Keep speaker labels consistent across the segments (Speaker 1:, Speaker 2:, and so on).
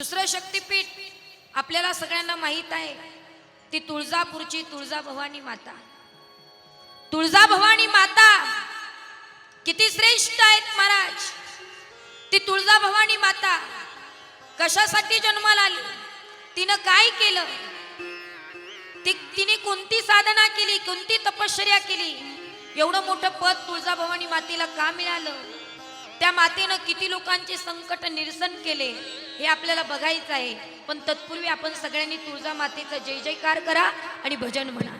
Speaker 1: दुसरं शक्तिपीठ आपल्याला सगळ्यांना माहीत आहे ती तुळजापूरची तुळजा भवानी माता. तुळजा भवानी माता किती श्रेष्ठ आहेत महाराज. ती तुळजा भवानी माता कशासाठी जन्माला आली? तिनं काय केलं? ती तिने कोणती साधना केली? कोणती तपश्चर्या केली? एवढं मोठं पद तुळजाभवानी मातेला का मिळालं? त्या मातेनं किती लोकांचे संकट निरसन केले हे आपल्याला बघायचं आहे. पण तत्पूर्वी आपण सगळ्यांनी तुळजा मातेचा जय जयकार करा आणि भजन म्हणा.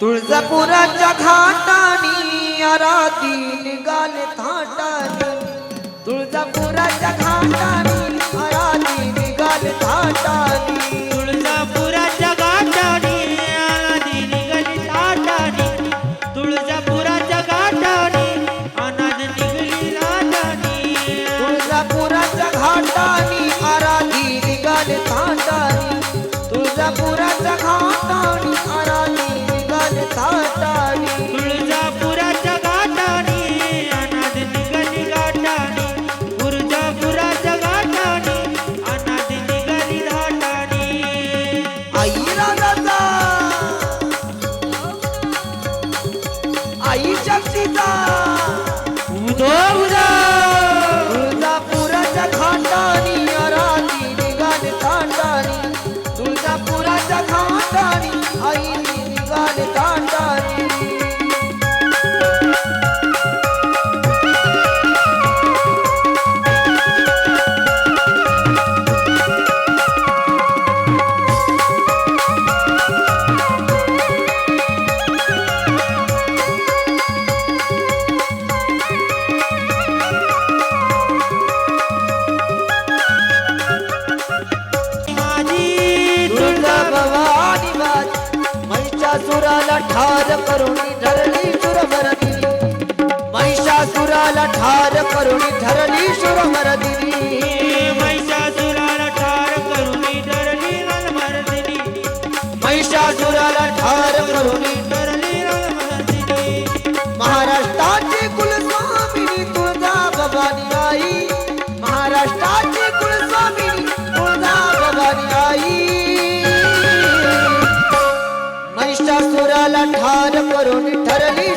Speaker 2: तुळजापुराच्या घाटानी आराती निघाले थाटानी. तुळजापुराच्या घाटानी आराती निघाले थाटानी.
Speaker 3: तुळजापुराच्या
Speaker 2: घाटानी आराधी ठार करुणी धरली सुरमरदी महिषासुराला ठार करुणी धरली
Speaker 3: सुरमरदी ठार
Speaker 2: करून ठरली.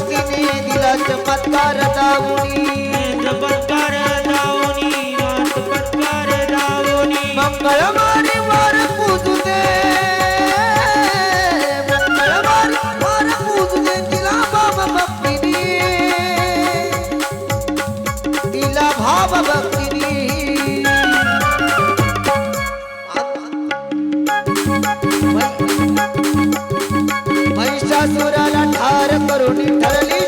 Speaker 2: तिने दिला चमत्कार
Speaker 3: दावणी. चमत्कार दावणी चमत्कार दावणी.
Speaker 2: मंगळवारी वार पूजू दे मंगळवारी वार पूजू तिला बाबा भक्तीने. तिला भाव भक्तीने. Thank you. सुराला ठार करून ठरली.